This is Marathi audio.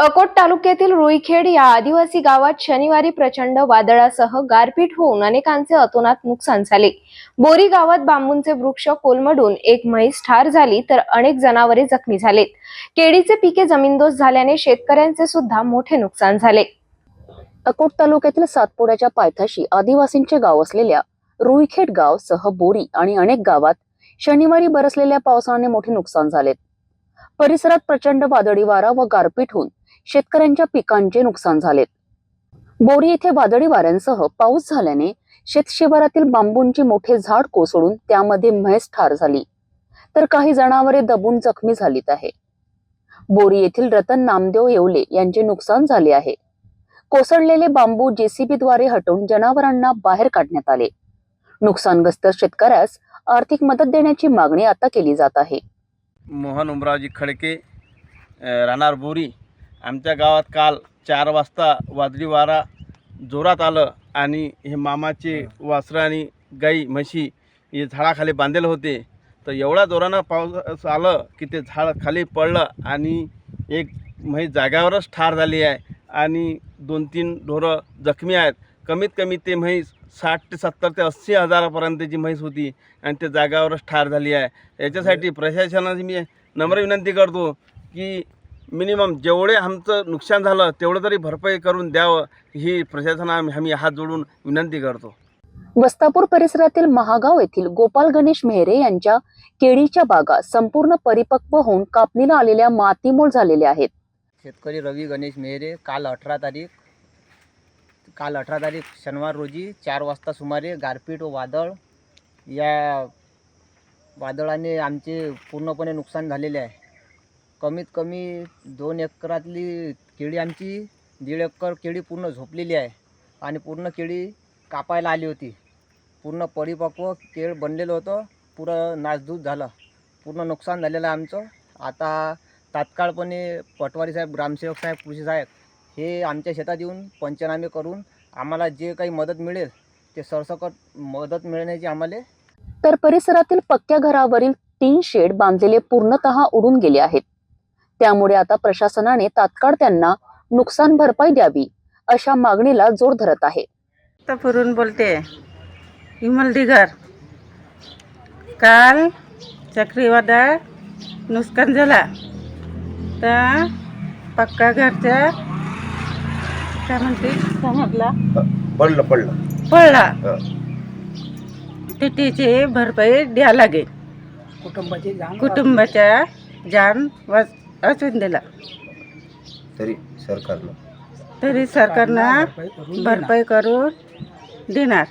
अकोट तालुक्यातील रुईखेड या आदिवासी गावात शनिवारी प्रचंड वादळासह गारपीट होऊन अनेकांचे अतोनात नुकसान झाले. बोरी गावात बांबूंचे वृक्ष कोलमडून एक म्हैस ठार झाली तर अनेक जनावरे जखमी झालेत. केळीचे पिके जमीनदोस झाल्याने शेतकऱ्यांचे सुद्धा मोठे नुकसान झाले. अकोट तालुक्यातील सातपुड्याच्या पायथ्याशी आदिवासींचे गाव असलेल्या रुईखेड गाव सह बोरी आणि अनेक गावात शनिवारी बरसलेल्या पावसाने मोठे नुकसान झालेत. परिसरात प्रचंड वादळी वारा व गारपीट होऊन शेतकऱ्यांच्या पिकांचे नुकसान झालेत बोरी येथे वादळी वाऱ्यांसह पाऊस झाल्याने शेतशिवारातील बांबूंचे मोठे झाड कोसळून त्यामध्ये म्हैस ठार झाली. तर काही जनावरे दबून जखमी झालीत आहे. बोरी येथील रतन नामदेव येवले यांचे नुकसान झाले आहे. कोसळलेले बांबू जेसीबीद्वारे हटवून जनावरांना बाहेर काढण्यात आले. नुकसानग्रस्त शेतकऱ्यास आर्थिक मदत देण्याची मागणी आता केली जात आहे. मोहन उमरावजी खडके अ, राहणार बोरी. आमच्या गावात काल चार वाजता वादळी वारा जोरात आलं आणि हे मामाचे वासरं आणि गाई म्हशी हे झाडाखाली बांधलेले होते. तर एवढ्या जोरानं पाऊस आलं की ते झाड खाली पडलं आणि एक म्हैस जाग्यावरच ठार झाली आहे आणि दोन तीन ढोरं जखमी आहेत. कमीत कमी ते म्हैस साठ ते सत्तर ते अस्सी हजारापर्यंतची म्हैस होती आणि ते जागावरच ठार झाली आहे. याच्यासाठी प्रशासनाची मी नम्र विनंती करतो की मिनिमम जेवढे आमचं नुकसान झालं तेवढं तरी भरपाई करून द्यावं. ही प्रशासना आम्ही हात जोडून विनंती करतो. वस्तापूर परिसरातील महागाव येथील गोपाल गणेश मेहरे यांच्या केळीच्या बागा संपूर्ण परिपक्व होऊन कापणीला आलेल्या मातीमोल झालेल्या आहेत. शेतकरी रवी गणेश मेहरे काल अठरा तारीख काल अठरा तारीख शनिवार रोजी चार वाजता सुमारे गारपीट व वादळ या वादळाने आमचे पूर्णपणे नुकसान झालेले आहे. कमीत कमी दोन एकरातली केळी आमची दीड एकर केळी पूर्ण झोपलेली आहे आणि पूर्ण केळी कापायला आली होती. पूर्ण परिपक्व केळ बनलेलं होतं पुरं नासधूस झालं. पूर्ण नुकसान झालेलं आमचं. आता तात्काळपणे पटवारी साहेब ग्रामसेवक साहेब कृषी साहेब हे आमच्या शेतात येऊन पंचनामे करून आम्हाला जे काही मदत मिळेल ते सरसकट मदत मिळण्याची आम्हाला तर परिसरातील पक्क्या घरावरील तीन शेड बांधलेले पूर्णतः उडून गेले आहेत. त्यामुळे आता प्रशासनाने तात्काळ त्यांना नुकसान भरपाई द्यावी अशा मागणीला जोर धरत आहे. फिरून बोलते. दिगर. काल चक्रीवादळ नुकसान झाला तर पक्का घरच्या काय म्हणते? समजला पडलं पडलं. पडला. तर त्याची भरपाई द्या लागेल. कुटुंबाच्या जान वाच वाचून दिला. तरी सरकारनं. तरी सरकारनं भरपाई करून देणार.